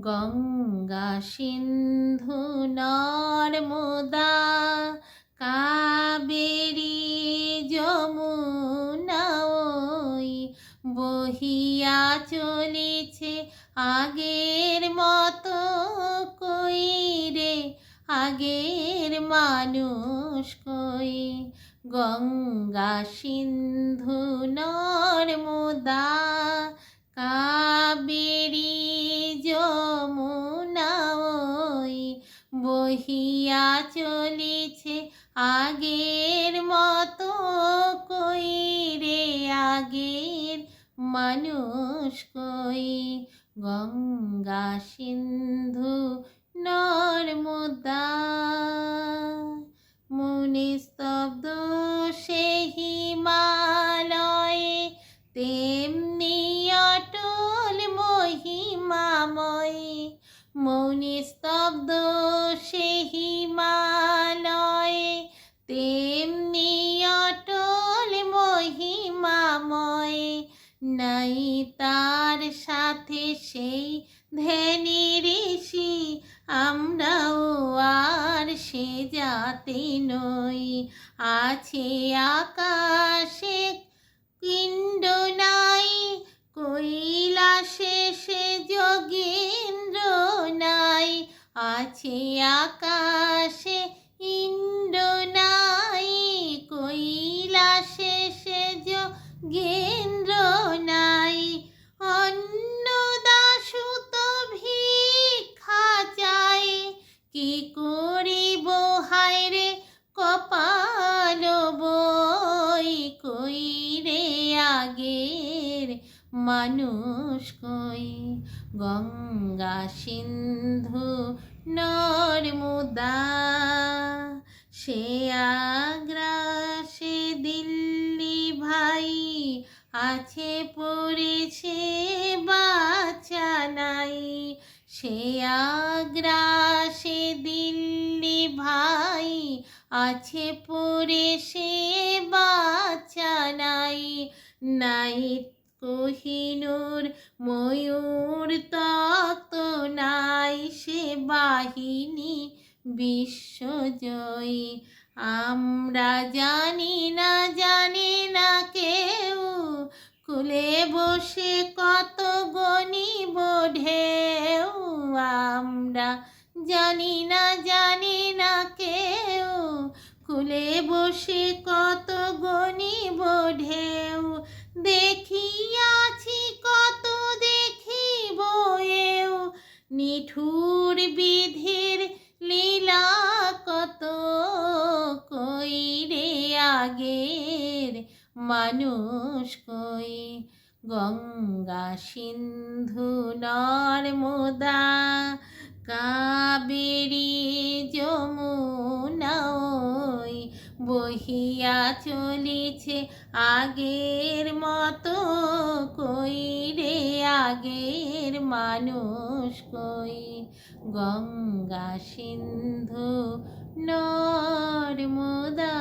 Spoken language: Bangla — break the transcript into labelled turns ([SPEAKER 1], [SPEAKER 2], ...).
[SPEAKER 1] গঙ্গা সিন্ধু নর্মদা কাবেরী যমুনা বহিয়া চলেছে আগের মতো কই রে? আগের মানুষ কই? গঙ্গা সিন্ধু নর্মদা বহিয়া চলেছে আগের মতো কই রে আগের মানুষ কই? গঙ্গা সিন্ধু নর্মদা মৌনি স্তব্ধ সে হিমালয়ে, তেমনি অটল মহিমাময়। নাই তার সাথে সেই ধ্যানী ঋষি, আমরাও আর সে যাতে নই। আছে আকাশে পিণ্ড নাই, কৈলাসে সে আছে আকাশে ইন্দ্র নাই কৈলাসে সে যোগেন্দ্র নাই অন্নদাসুত ভিক্ষা চাই কি করিব হায় রে কপাল বই, কই রে আগের মানুষ কই? গঙ্গা সিন্ধু নর্মদা সে আগ্রা সে দিল্লি ভাই আছে, পড়েছে বাচ্চা নাই। সে আগ্রা সে দিল্লি ভাই আছে পড়ে সে বাচ্চা নাই। নাই কোহিনুর ময়ূর তক্ত নাই সে বাহিনী বিশ্বজয়ী। আমরা জানি না জানি না কেউ কুলে বসে কত গণিব ঢেউ। আমরা জানি না জানি না কেউ কুলে বসে কত নিঠুর বিধির লীলা কত কই রে আগের? মানুষ কই? গঙ্গা সিন্ধু নর্মদা কাবেরী যমুনা ওই বহিয়া চলেছে আগের মতো কই আগের মানুষ কই? গঙ্গা সিন্ধু নর্মদা